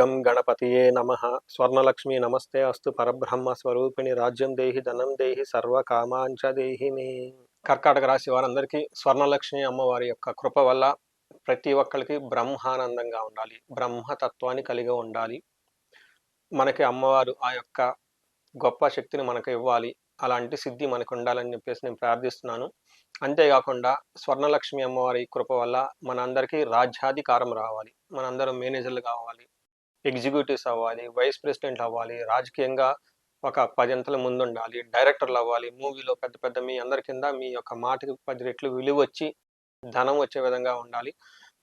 గం గణపతియే నమ. స్వర్ణలక్ష్మి నమస్తే అస్తు పరబ్రహ్మ స్వరూపిణి రాజ్యం దేహి ధనం దేహి సర్వకామాంచ దేహి మే. కర్కాటక రాశి వారందరికీ స్వర్ణలక్ష్మి అమ్మవారి యొక్క కృప వల్ల ప్రతి ఒక్కరికి బ్రహ్మానందంగా ఉండాలి. బ్రహ్మతత్వాన్ని కలిగి ఉండాలి. మనకి అమ్మవారు ఆ యొక్క గొప్ప శక్తిని మనకు ఇవ్వాలి. అలాంటి సిద్ధి మనకు ఉండాలని చెప్పేసి నేను ప్రార్థిస్తున్నాను. అంతేకాకుండా స్వర్ణలక్ష్మి అమ్మవారి కృప వల్ల మనందరికీ రాజ్యాధికారం రావాలి. మనందరం మేనేజర్లు కావాలి. ఎగ్జిక్యూటివ్స్ అవ్వాలి వైస్ ప్రెసిడెంట్ అవ్వాలి రాజకీయంగా ఒక పది అంతల ముందు ఉండాలి డైరెక్టర్లు అవ్వాలి మూవీలో పెద్ద పెద్ద మీ అందరి కింద మీ యొక్క మాటకి పది రెట్లు విలువ వచ్చి ధనం వచ్చే విధంగా ఉండాలి.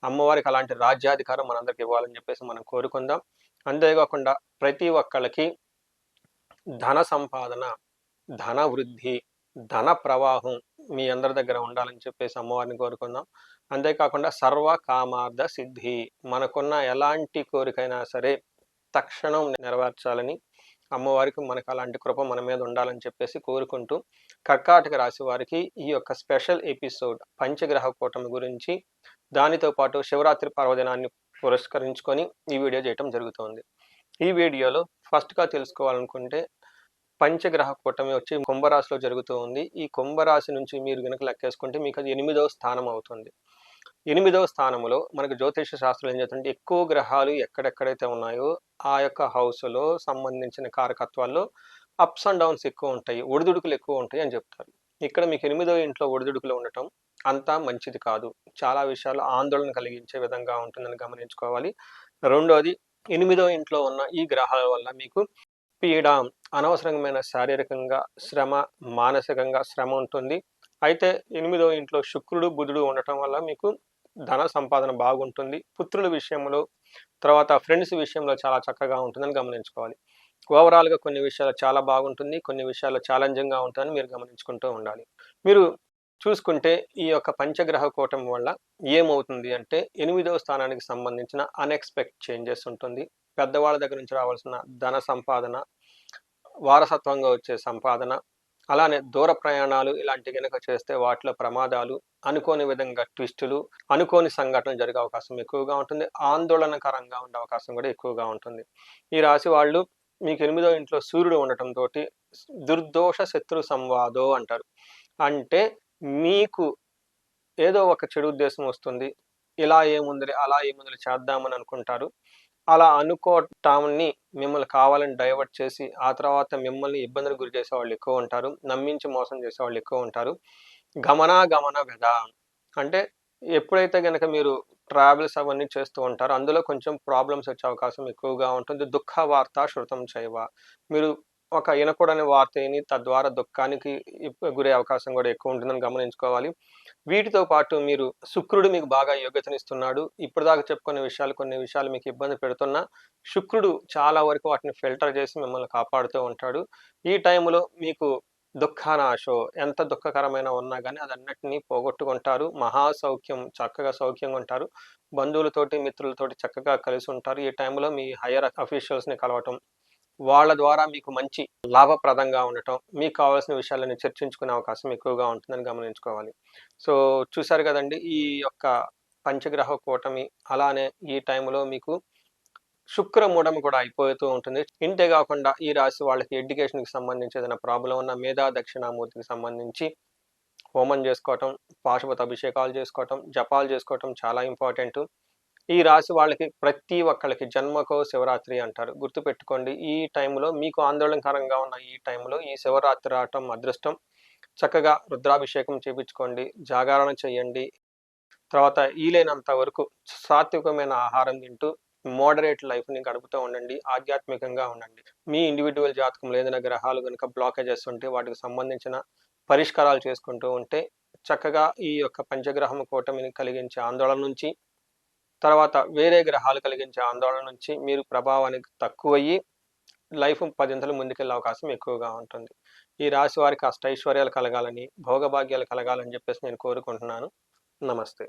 అమ్మవారికి అలాంటి రాజ్యాధికారం మనందరికి ఇవ్వాలని చెప్పేసి మనం కోరుకుందాం. అంతేకాకుండా ప్రతి ఒక్కళ్ళకి ధన సంపాదన ధన వృద్ధి ధన ప్రవాహం మీ అందరి దగ్గర ఉండాలని చెప్పేసి అమ్మవారిని కోరుకుందాం. అంతేకాకుండా సర్వ కామార్థ సిద్ధి మనకున్న ఎలాంటి కోరికైనా సరే తక్షణం నెరవేర్చాలని అమ్మవారికి మనకు అలాంటి కృప మన మీద ఉండాలని చెప్పేసి కోరుకుంటూ కర్కాటక రాశి వారికి ఈ యొక్క స్పెషల్ ఎపిసోడ్ పంచగ్రహ కూటమి గురించి దానితో పాటు శివరాత్రి పర్వదినాన్ని పురస్కరించుకొని ఈ వీడియో చేయటం జరుగుతోంది. ఈ వీడియోలో ఫస్ట్గా తెలుసుకోవాలనుకుంటే పంచగ్రహ కూటమి వచ్చి కుంభరాశిలో జరుగుతూ ఉంది. ఈ కుంభరాశి నుంచి మీరు కనుక లెక్కేసుకుంటే మీకు అది ఎనిమిదవ స్థానం అవుతుంది. ఎనిమిదవ స్థానంలో మనకు జ్యోతిష శాస్త్రం ఏం చేస్తుంటే ఎక్కువ గ్రహాలు ఎక్కడెక్కడైతే ఉన్నాయో ఆ యొక్క హౌస్లో సంబంధించిన కారకత్వాల్లో అప్స్ అండ్ డౌన్స్ ఎక్కువ ఉంటాయి ఒడిదుడుకులు ఎక్కువ ఉంటాయి అని చెప్తారు. ఇక్కడ మీకు ఎనిమిదవ ఇంట్లో ఒడిదుడుకులు ఉండటం అంతా మంచిది కాదు. చాలా విషయాలు ఆందోళన కలిగించే విధంగా ఉంటుందని గమనించుకోవాలి. రెండోది ఎనిమిదవ ఇంట్లో ఉన్న ఈ గ్రహాల వల్ల మీకు పీడ అనవసరమైన శారీరకంగా శ్రమ మానసికంగా శ్రమ ఉంటుంది. అయితే ఎనిమిదవ ఇంట్లో శుక్రుడు బుధుడు ఉండటం వల్ల మీకు ధన సంపాదన బాగుంటుంది. పుత్రుల విషయంలో తర్వాత ఫ్రెండ్స్ విషయంలో చాలా చక్కగా ఉంటుందని గమనించుకోవాలి. ఓవరాల్గా కొన్ని విషయాలు చాలా బాగుంటుంది కొన్ని విషయాలు ఛాలెంజింగ్గా ఉంటుందని మీరు గమనించుకుంటూ ఉండాలి. మీరు చూసుకుంటే ఈ యొక్క పంచగ్రహ కూటం వల్ల ఏమవుతుంది అంటే ఎనిమిదవ స్థానానికి సంబంధించిన అన్ఎక్స్పెక్ట్ చేంజెస్ ఉంటుంది. పెద్దవాళ్ళ దగ్గర నుంచి రావాల్సిన ధన సంపాదన వారసత్వంగా వచ్చే సంపాదన అలానే దూర ప్రయాణాలు ఇలాంటి కనుక చేస్తే వాటిలో ప్రమాదాలు అనుకోని విధంగా ట్విస్టులు అనుకోని సంఘటనలు జరిగే అవకాశం ఎక్కువగా ఉంటుంది ఆందోళనకరంగా ఉండే అవకాశం కూడా ఎక్కువగా ఉంటుంది. ఈ రాశి వాళ్ళు మీకు ఎనిమిదో ఇంట్లో సూర్యుడు ఉండటంతో దుర్దోష శత్రు సంవాదో అంటారు. అంటే మీకు ఏదో ఒక చెడు ఉద్దేశం వస్తుంది ఇలా ఏముంది అలా ఏముంది చేద్దామని అనుకుంటారు. అలా అనుకోవటాన్ని మిమ్మల్ని కావాలని డైవర్ట్ చేసి ఆ తర్వాత మిమ్మల్ని ఇబ్బందులు గురి చేసే వాళ్ళు ఎక్కువ ఉంటారు. నమ్మించి మోసం చేసే వాళ్ళు ఎక్కువ ఉంటారు. గమనాగమన వెద అంటే ఎప్పుడైతే కనుక మీరు ట్రావెల్స్ అవన్నీ చేస్తూ ఉంటారో అందులో కొంచెం ప్రాబ్లమ్స్ వచ్చే అవకాశం ఎక్కువగా ఉంటుంది. దుఃఖ వార్త శృతం చేయవ మీరు ఒక వినకూడని వార్తని తద్వారా దుఃఖానికి గురే అవకాశం కూడా ఎక్కువ ఉంటుందని గమనించుకోవాలి. వీటితో పాటు మీరు శుక్రుడు మీకు బాగా యోగ్యతనిస్తున్నాడు. ఇప్పటిదాకా చెప్పుకునే విషయాలు కొన్ని విషయాలు మీకు ఇబ్బంది పెడుతున్నా శుక్రుడు చాలా వరకు వాటిని ఫిల్టర్ చేసి మిమ్మల్ని కాపాడుతూ ఉంటాడు. ఈ టైంలో మీకు దుఃఖానాశో ఎంత దుఃఖకరమైన ఉన్నా కానీ అదన్నిటినీ పోగొట్టుకుంటారు. మహా సౌఖ్యం చక్కగా సౌఖ్యంగా ఉంటారు. బంధువులతోటి మిత్రులతోటి చక్కగా కలిసి ఉంటారు. ఈ టైంలో మీ హయ్యర్ అఫీషియల్స్ని కలవటం వాళ్ళ ద్వారా మీకు మంచి లాభప్రదంగా ఉండటం మీకు కావాల్సిన విషయాలను చర్చించుకునే అవకాశం ఎక్కువగా ఉంటుందని గమనించుకోవాలి. సో చూసారు కదండి ఈ యొక్క పంచగ్రహ కూటమి అలానే ఈ టైంలో మీకు శుక్రమూఢం కూడా అయిపోతూ ఉంటుంది. ఇంతే కాకుండా ఈ రాశి వాళ్ళకి ఎడ్యుకేషన్కి సంబంధించి ఏదైనా ప్రాబ్లం ఉన్న మేధా దక్షిణామూర్తికి సంబంధించి హోమం చేసుకోవటం పాశుపత అభిషేకాలు చేసుకోవటం జపాలు చేసుకోవటం చాలా ఇంపార్టెంట్. ఈ రాశి వాళ్ళకి ప్రతి ఒక్కళ్ళకి జన్మకో శివరాత్రి అంటారు. గుర్తుపెట్టుకోండి ఈ టైంలో మీకు ఆందోళనకరంగా ఉన్న ఈ టైంలో ఈ శివరాత్రి రావటం అదృష్టం. చక్కగా రుద్రాభిషేకం చేయించుకోండి జాగరణ చేయండి. తర్వాత ఈలైనంత వరకు సాత్వికమైన ఆహారం తింటూ మోడరేట్ లైఫ్ని గడుపుతూ ఉండండి ఆధ్యాత్మికంగా ఉండండి. మీ ఇండివిజువల్ జాతకం ఏదైనా గ్రహాలు కనుక బ్లాకేజెస్ ఉంటే వాటికి సంబంధించిన పరిష్కారాలు చేసుకుంటూ ఉంటే చక్కగా ఈ యొక్క పంచగ్రహం కూటమిని కలిగించే ఆందోళన నుంచి తర్వాత వేరే గ్రహాలు కలిగించే ఆందోళన నుంచి మీరు ప్రభావానికి తక్కువయ్యి లైఫ్ పదింతలు ముందుకెళ్ళే అవకాశం ఎక్కువగా ఉంటుంది. ఈ రాశి వారికి అష్టైశ్వర్యాలు కలగాలని భోగభాగ్యాలు కలగాలని చెప్పేసి నేను కోరుకుంటున్నాను. నమస్తే.